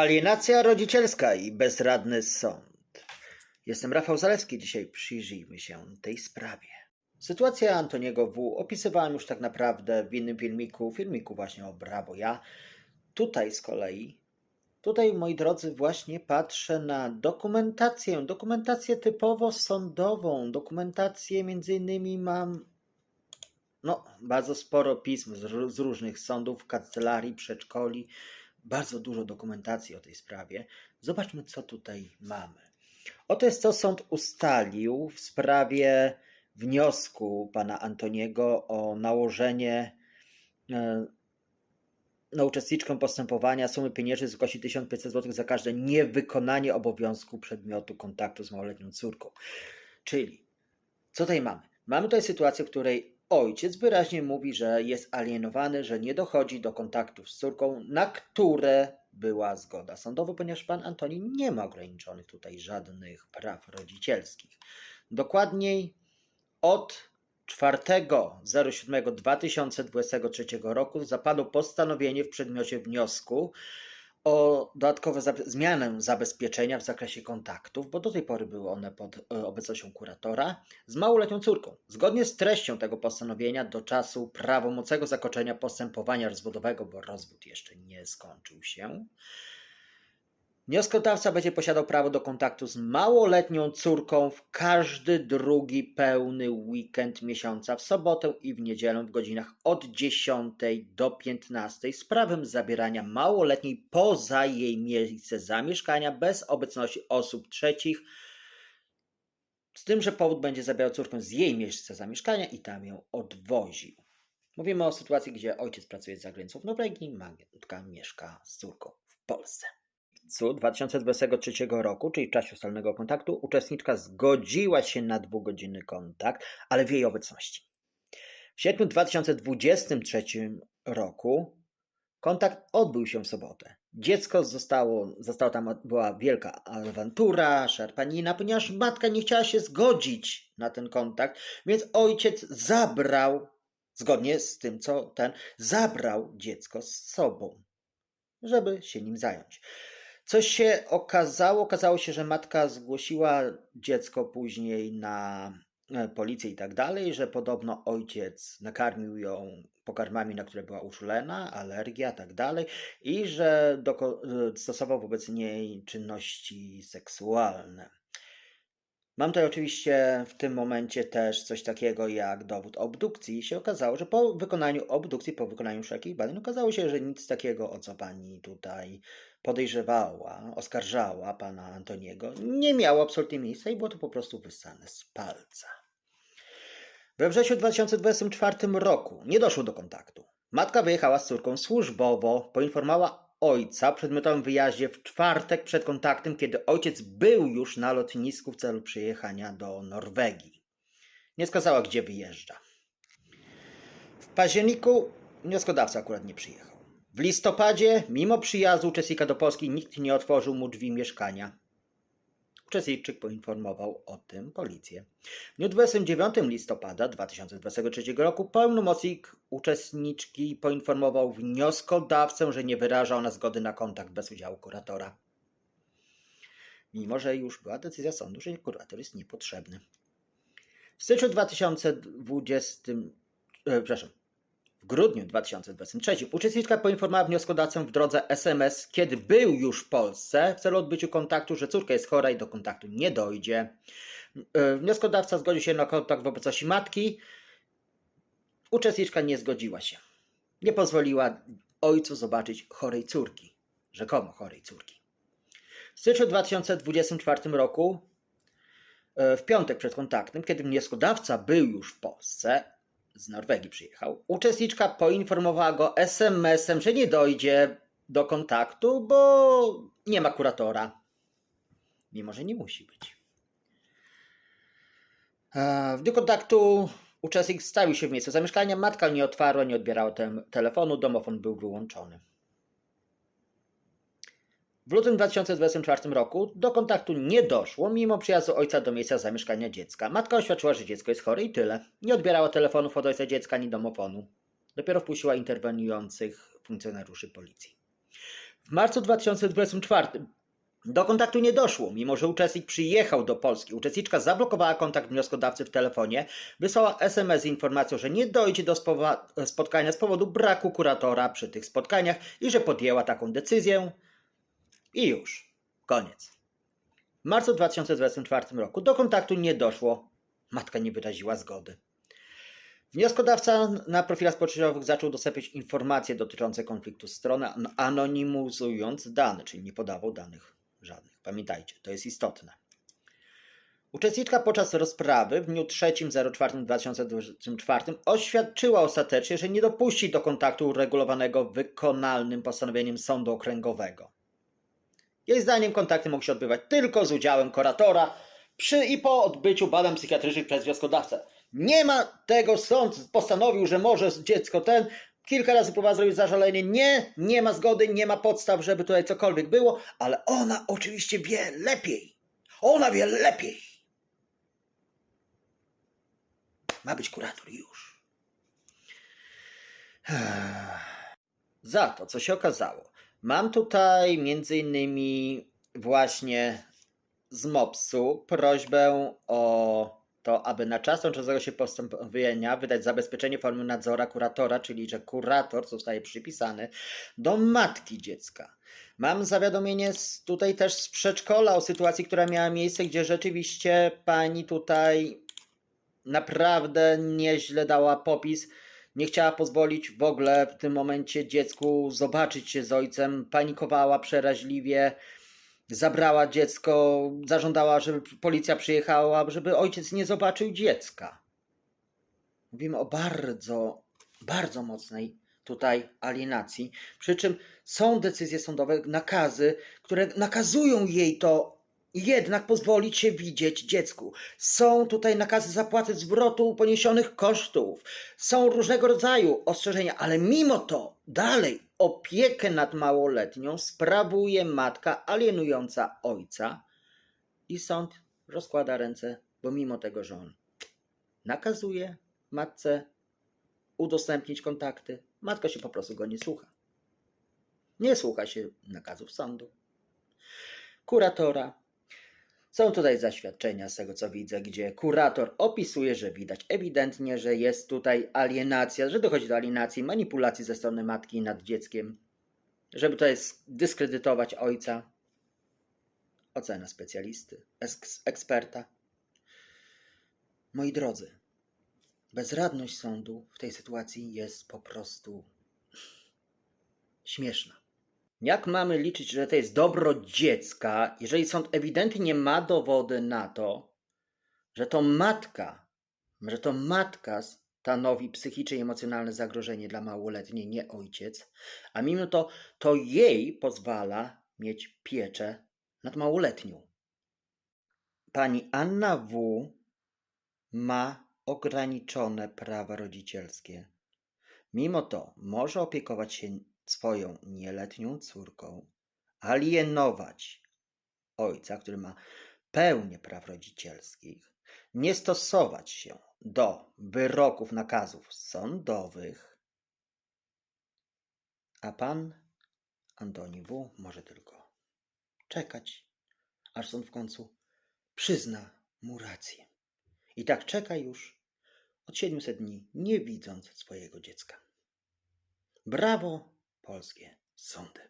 Alienacja rodzicielska i bezradny sąd. Jestem Rafał Zalewski. Dzisiaj przyjrzyjmy się tej sprawie. Sytuację Antoniego W. opisywałem już tak naprawdę w innym filmiku, filmiku właśnie o Brawo Ja. Tutaj z kolei, tutaj moi drodzy, właśnie patrzę na dokumentację, dokumentację typowo sądową, dokumentację między innymi mam no, bardzo sporo pism z, z różnych sądów, kancelarii, przedszkoli, bardzo dużo dokumentacji o tej sprawie. Zobaczmy, co tutaj mamy. Oto jest co sąd ustalił w sprawie wniosku pana Antoniego o nałożenie e, na uczestniczkę postępowania sumy pieniężnej w wysokości 1500 zł za każde niewykonanie obowiązku przedmiotu kontaktu z małoletnią córką. Czyli, co tutaj mamy? Mamy tutaj sytuację, w której ojciec wyraźnie mówi, że jest alienowany, że nie dochodzi do kontaktów z córką, na które była zgoda sądowa, ponieważ pan Antoni nie ma ograniczonych tutaj żadnych praw rodzicielskich. Dokładniej od 4.07.2023 roku zapadło postanowienie w przedmiocie wniosku o dodatkowe zmianę zabezpieczenia w zakresie kontaktów, bo do tej pory były one pod e, obecnością kuratora, z małoletnią córką. Zgodnie z treścią tego postanowienia do czasu prawomocnego zakończenia postępowania rozwodowego, bo rozwód jeszcze nie skończył się, wnioskodawca będzie posiadał prawo do kontaktu z małoletnią córką w każdy drugi pełny weekend miesiąca, w sobotę i w niedzielę w godzinach od 10 do 15 z prawem zabierania małoletniej poza jej miejsce zamieszkania bez obecności osób trzecich, z tym, że powód będzie zabierał córkę z jej miejsca zamieszkania i tam ją odwoził. Mówimy o sytuacji, gdzie ojciec pracuje za granicą w Norwegii, matka mieszka z córką w Polsce. Lipcu 2023 roku, czyli w czasie ustalnego kontaktu, uczestniczka zgodziła się na dwugodzinny kontakt, ale w jej obecności. W sierpniu 2023 roku kontakt odbył się w sobotę. Dziecko zostało, zostało tam, była wielka awantura, szarpanina, ponieważ matka nie chciała się zgodzić na ten kontakt, więc ojciec zabrał, zgodnie z tym, co ten, zabrał dziecko z sobą, żeby się nim zająć. Coś się okazało, okazało się, że matka zgłosiła dziecko później na e, policję i tak dalej, że podobno ojciec nakarmił ją pokarmami, na które była uczulona, alergia, tak dalej, i że e, stosował wobec niej czynności seksualne. Mam tutaj oczywiście w tym momencie też coś takiego jak dowód obdukcji. I się okazało, że po wykonaniu obdukcji, po wykonaniu wszelkich badań, okazało się, że nic takiego, o co pani tutaj podejrzewała, oskarżała pana Antoniego, nie miało absolutnie miejsca i było to po prostu wyssane z palca. We wrześniu 2024 roku nie doszło do kontaktu. Matka wyjechała z córką służbowo, poinformowała ojca przedmiotowym wyjaździe w czwartek przed kontaktem, kiedy ojciec był już na lotnisku w celu przyjechania do Norwegii. Nie wskazała, gdzie wyjeżdża. W październiku wnioskodawca akurat nie przyjechał. W listopadzie, mimo przyjazdu uczestnika do Polski, nikt nie otworzył mu drzwi mieszkania. Uczestniczyk poinformował o tym policję. W dniu 29 listopada 2023 roku pełnomocnik uczestniczki poinformował wnioskodawcę, że nie wyraża ona zgody na kontakt bez udziału kuratora. Mimo, że już była decyzja sądu, że kurator jest niepotrzebny. W styczniu 2020, e, przepraszam, w grudniu 2023 uczestniczka poinformowała wnioskodawcę w drodze SMS, kiedy był już w Polsce w celu kontaktu, że córka jest chora i do kontaktu nie dojdzie. E, Wnioskodawca zgodził się na kontakt w obecności matki. Uczestniczka nie zgodziła się. Nie pozwoliła ojcu zobaczyć chorej córki, rzekomo chorej córki. W styczniu 2024 roku, e, w piątek przed kontaktem, kiedy wnioskodawca był już w Polsce, z Norwegii przyjechał, uczestniczka poinformowała go SMS-em, że nie dojdzie do kontaktu, bo nie ma kuratora. Mimo, że nie musi być. E, W dniu kontaktu uczestnik stawił się w miejscu zamieszkania, matka nie otwarła, nie odbierała telefonu, domofon był wyłączony. W lutym 2024 roku do kontaktu nie doszło, mimo przyjazdu ojca do miejsca zamieszkania dziecka. Matka oświadczyła, że dziecko jest chore i tyle. Nie odbierała telefonów od ojca dziecka ani domofonu. Dopiero wpuściła interweniujących funkcjonariuszy policji. W marcu 2024 do kontaktu nie doszło, mimo że uczestnik przyjechał do Polski. Uczestniczka zablokowała kontakt wnioskodawcy w telefonie, wysłała SMS z informacją, że nie dojdzie do spotkania z powodu braku kuratora przy tych spotkaniach i że podjęła taką decyzję. I już. Koniec. W marcu 2024 roku do kontaktu nie doszło. Matka nie wyraziła zgody. Wnioskodawca na profilach społecznościowych zaczął udostępniać informacje dotyczące konfliktu strony, an- anonimizując dane, czyli nie podawał danych żadnych. Pamiętajcie, to jest istotne. Uczestniczka podczas rozprawy w dniu 3.04.2024 oświadczyła ostatecznie, że nie dopuści do kontaktu uregulowanego wykonalnym postanowieniem sądu okręgowego. Jej zdaniem kontakty mogą się odbywać tylko z udziałem kuratora przy i po odbyciu badań psychiatrycznych przez wnioskodawcę. Nie ma tego, sąd postanowił, że może dziecko ten kilka razy próbował zrobić zażalenie. Nie, nie ma zgody, nie ma podstaw, żeby tutaj cokolwiek było, ale ona oczywiście wie lepiej. Ona wie lepiej. Ma być kurator już. Za to, co się okazało, mam tutaj między innymi właśnie z MOPS-u prośbę o to, aby na czas toczącego się postępowania wydać zabezpieczenie w formie nadzora kuratora, czyli że kurator zostaje przypisany do matki dziecka. Mam zawiadomienie z, tutaj też z przedszkola o sytuacji, która miała miejsce, gdzie rzeczywiście pani tutaj naprawdę nieźle dała popis. Nie chciała pozwolić w ogóle w tym momencie dziecku zobaczyć się z ojcem, panikowała przeraźliwie, zabrała dziecko, zażądała, żeby policja przyjechała, żeby ojciec nie zobaczył dziecka. Mówimy o bardzo, bardzo mocnej tutaj alienacji. Przy czym są decyzje sądowe, nakazy, które nakazują jej to jednak pozwolić się widzieć dziecku. Są tutaj nakazy zapłaty zwrotu poniesionych kosztów. Są różnego rodzaju ostrzeżenia, ale mimo to dalej opiekę nad małoletnią sprawuje matka alienująca ojca i sąd rozkłada ręce, bo mimo tego, że on nakazuje matce udostępnić kontakty, matka się po prostu go nie słucha. Nie słucha się nakazów sądu, kuratora. Są tutaj zaświadczenia z tego, co widzę, gdzie kurator opisuje, że widać ewidentnie, że jest tutaj alienacja, że dochodzi do alienacji, manipulacji ze strony matki nad dzieckiem, żeby tutaj dyskredytować ojca. Ocena specjalisty, eks- eksperta. Moi drodzy, bezradność sądu w tej sytuacji jest po prostu śmieszna. Jak mamy liczyć, że to jest dobro dziecka, jeżeli sąd ewidentnie ma dowody na to, że to matka, że to matka stanowi psychiczne i emocjonalne zagrożenie dla małoletniej, nie ojciec, a mimo to to jej pozwala mieć pieczę nad małoletnią. Pani Anna W. ma ograniczone prawa rodzicielskie. Mimo to może opiekować się swoją nieletnią córką, alienować ojca, który ma pełnię praw rodzicielskich, nie stosować się do wyroków, nakazów sądowych, a pan Antoni W. może tylko czekać, aż sąd w końcu przyzna mu rację. I tak czeka już od 700 dni, nie widząc swojego dziecka. Brawo, polskie sądy.